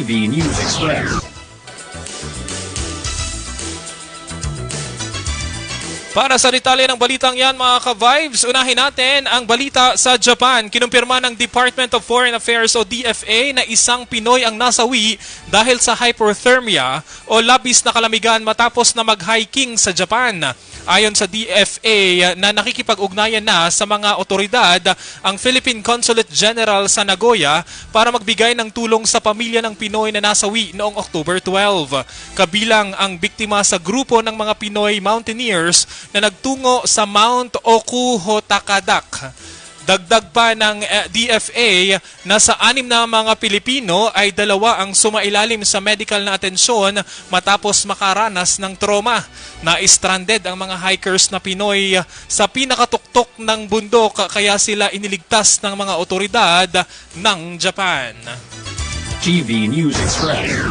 TV News Express. Para sa detalye ng balitang yan mga ka-vibes, unahin natin ang balita sa Japan. Kinumpirma ng Department of Foreign Affairs o DFA na isang Pinoy ang nasawi dahil sa hypothermia o labis na kalamigan matapos na mag-hiking sa Japan. Ayon sa DFA na nakikipag-ugnayan na sa mga otoridad ang Philippine Consulate General sa Nagoya para magbigay ng tulong sa pamilya ng Pinoy na nasawi noong October 12. Kabilang ang biktima sa grupo ng mga Pinoy mountaineers na nagtungo sa Mount Okuhotakadak. Dagdag pa ng eh, DFA na sa anim na mga Pilipino ay dalawa ang sumailalim sa medical na atensyon matapos makaranas ng trauma. Na-stranded ang mga hikers na Pinoy sa pinakatuktok ng bundok kaya sila iniligtas ng mga otoridad ng Japan. TV News Express.